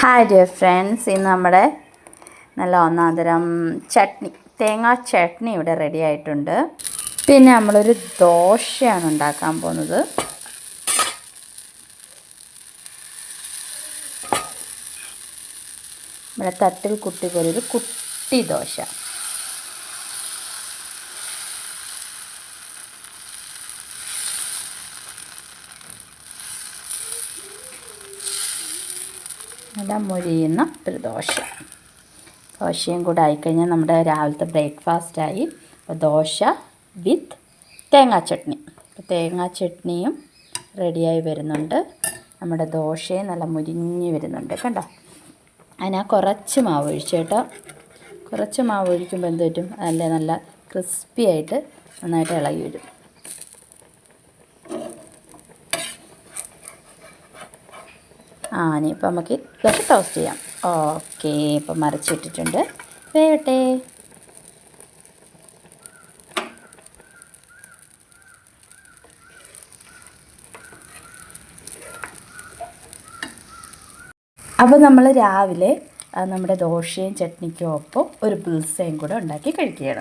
Hi dear friends ഇന്ന് നമ്മുടെ നല്ല ഒന്നാന്തരം ചട്നി. തേങ്ങാ ചട്നി ഇവിടെ റെഡി ആയിട്ടുണ്ട്. പിന്നെ നമ്മളൊരു ദോശയാണ് ഉണ്ടാക്കാൻ പോകുന്നത്. നമ്മുടെ തട്ടിൽ കുട്ടി പോലൊരു കുട്ടി ദോശ. നല്ല മൊരിയുന്ന ഒരു ദോശ. ദോശയും കൂടെ ആയിക്കഴിഞ്ഞാൽ നമ്മുടെ രാവിലത്തെ ബ്രേക്ക്ഫാസ്റ്റായി അപ്പോൾ ദോശ വിത്ത് തേങ്ങാ ചട്നി. അപ്പോൾ തേങ്ങാ ചട്നിയും റെഡിയായി വരുന്നുണ്ട്. നമ്മുടെ ദോശയും നല്ല മുരിഞ്ഞ് വരുന്നുണ്ട് കണ്ടോ? അതിനാ കുറച്ച് മാവ് ഒഴിച്ചു കേട്ടോ. കുറച്ച് മാവ് ഒഴിക്കുമ്പോൾ എന്ത് പറ്റും? നല്ല നല്ല ക്രിസ്പി ആയിട്ട് നന്നായിട്ട് ഇളകി വരും. ആ ഇനിയിപ്പോൾ നമുക്ക് ഇതൊക്കെ ടോസ്റ്റ് ചെയ്യാം. ഓക്കെ ഇപ്പം മറിച്ചിട്ടിട്ടുണ്ട് വേവട്ടെ. അപ്പോൾ നമ്മൾ രാവിലെ നമ്മുടെ ദോശയും ചട്നിക്കും ഒപ്പം ഒരു ബിൽസയും കൂടെ ഉണ്ടാക്കി കഴിക്കുകയാണ്.